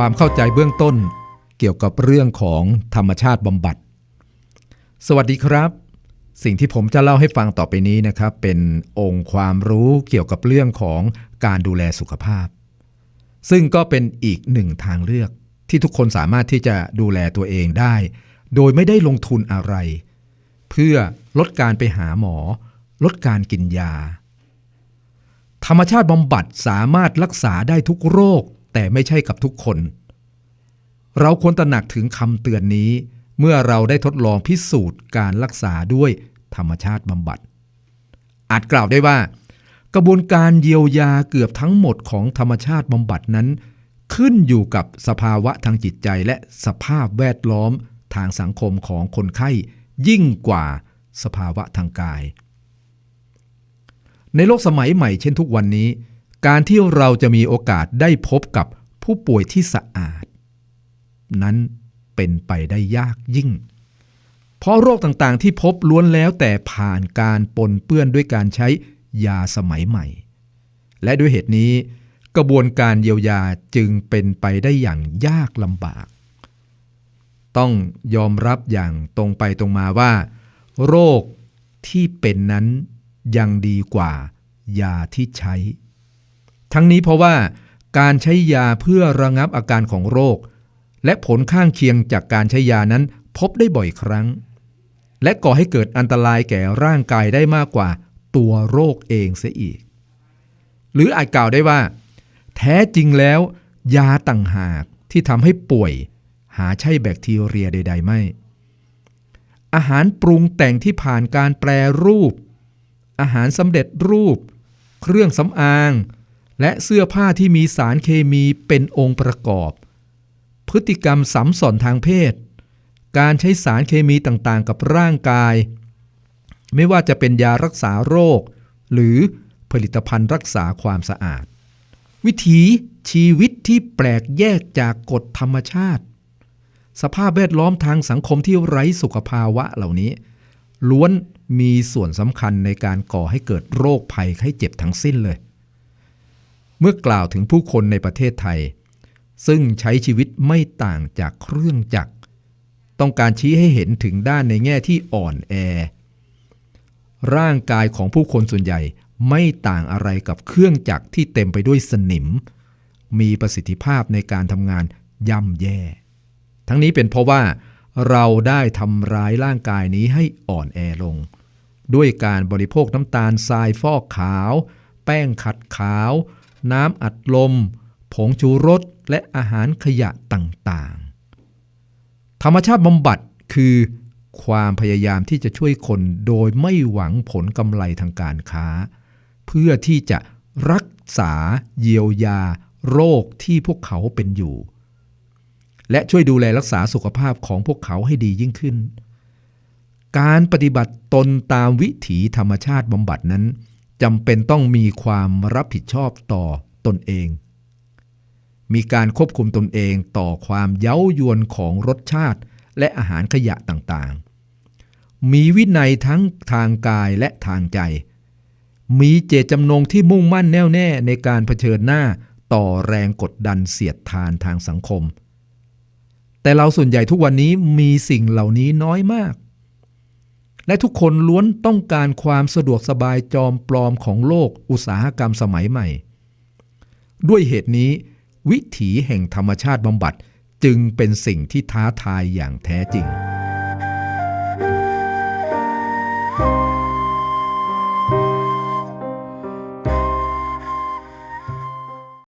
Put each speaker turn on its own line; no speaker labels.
ความเข้าใจเบื้องต้น เกี่ยวกับเรื่องของธรรมชาติบำบัด สวัสดีครับ สิ่งที่ผมจะเล่าให้ฟังต่อไปนี้นะครับ เป็นองค์ความรู้เกี่ยวกับเรื่องของการดูแลสุขภาพ ซึ่งก็เป็นอีกหนึ่งทางเลือกที่ทุกคนสามารถที่จะดูแลตัวเองได้ โดยไม่ได้ลงทุนอะไร เพื่อลดการไปหาหมอ ลดการกินยา ธรรมชาติบำบัดสามารถรักษาได้ทุกโรค แต่ไม่ใช่กับทุกคน เราควรตระหนักถึงคำเตือนนี้ เมื่อเราได้ทดลองพิสูจน์การรักษาด้วยธรรมชาติบำบัด อาจกล่าวได้ว่า กระบวนการเยียวยาเกือบทั้งหมดของธรรมชาติบำบัดนั้น ขึ้นอยู่กับสภาวะทางจิตใจและสภาพแวดล้อมทางสังคมของคนไข้ยิ่งกว่าสภาวะทางกาย ในโลกสมัยใหม่เช่นทุกวันนี้ การที่เราจะมีโอกาสได้พบกับผู้ป่วยที่สะอาด นั้นเป็นไปได้ยากยิ่ง เพราะโรคต่างๆที่พบล้วนแล้วแต่ผ่านการปนเปื้อนด้วยการใช้ยาสมัยใหม่ และด้วยเหตุนี้ กระบวนการเยียวยาจึงเป็นไปได้อย่างยากลำบาก ต้องยอมรับอย่างตรงไปตรงมาว่า โรคที่เป็นนั้นยังดีกว่ายาที่ใช้ ทั้งนี้เพราะว่าการใช้ยาเพื่อระงับอาการของโรค และผลข้างเคียงจากการใช้ยานั้นพบได้บ่อยครั้ง และก่อให้เกิดอันตรายแก่ร่างกายได้มากกว่าตัวโรคเองเสียอีก หรืออาจกล่าวได้ว่า แท้จริงแล้ว ยาต่างหากที่ทำให้ป่วย หาใช่แบคทีเรียใด ๆ ไม่ อาหารปรุงแต่งที่ผ่านการแปรรูป อาหารสำเร็จรูป เครื่องสำอาง และเสื้อผ้าที่มีสารเคมีเป็นองค์ประกอบ พฤติกรรมสัมสอนทางเพศ การใช้สารเคมีต่างๆ กับร่างกาย ไม่ว่าจะเป็นยารักษาโรค หรือผลิตภัณฑ์รักษาความสะอาด วิถีชีวิตที่แปลกแยกจากกฎธรรมชาติ สภาพแวดล้อมทางสังคมที่ไร้สุขภาวะเหล่านี้ ล้วนมีส่วนสำคัญในการก่อให้เกิดโรคภัยไข้เจ็บทั้งสิ้นเลย เมื่อกล่าวถึงผู้คนในประเทศไทย ซึ่งใช้ชีวิตไม่ต่างจากเครื่องจักร ต้องการชี้ให้เห็นถึงด้านในแง่ที่อ่อนแอ ร่างกายของผู้คนส่วนใหญ่ไม่ต่างอะไรกับเครื่องจักรที่เต็มไปด้วยสนิม มีประสิทธิภาพในการทำงานย่ำแย่ ทั้งนี้เป็นเพราะว่าเราได้ทำร้ายร่างกายนี้ให้อ่อนแอลง ด้วยการบริโภคน้ำตาลทรายฟอกขาว แป้งขัดขาว น้ำอัดลม ผงชูรส และอาหารขยะต่างๆ ธรรมชาติบำบัดคือความพยายามที่จะช่วยคนโดยไม่หวังผลกำไรทางการค้า เพื่อที่จะรักษาเยียวยา โรคที่พวกเขาเป็นอยู่ และช่วยดูแลรักษาสุขภาพของพวกเขาให้ดียิ่งขึ้น การปฏิบัติตนตามวิถีธรรมชาติบำบัดนั้น จำเป็นต้องมีความรับผิดชอบต่อตนเอง มีการควบคุมตนเองต่อความเย้ายวนของรสชาติและอาหารขยะต่างๆ มีวินัยทั้งทางกายและทางใจ มีเจตจำนงที่มุ่งมั่นแน่วแน่ในการเผชิญหน้าต่อแรงกดดันเสียดทานทางสังคม แต่เราส่วนใหญ่ทุกวันนี้มีสิ่งเหล่านี้น้อยมาก และทุกคนล้วนต้องการความสะดวกสบายจอมปลอมของโลกอุตสาหกรรมสมัยใหม่ ด้วยเหตุนี้ วิถีแห่งธรรมชาติบำบัดจึงเป็นสิ่งที่ท้าทายอย่างแท้จริง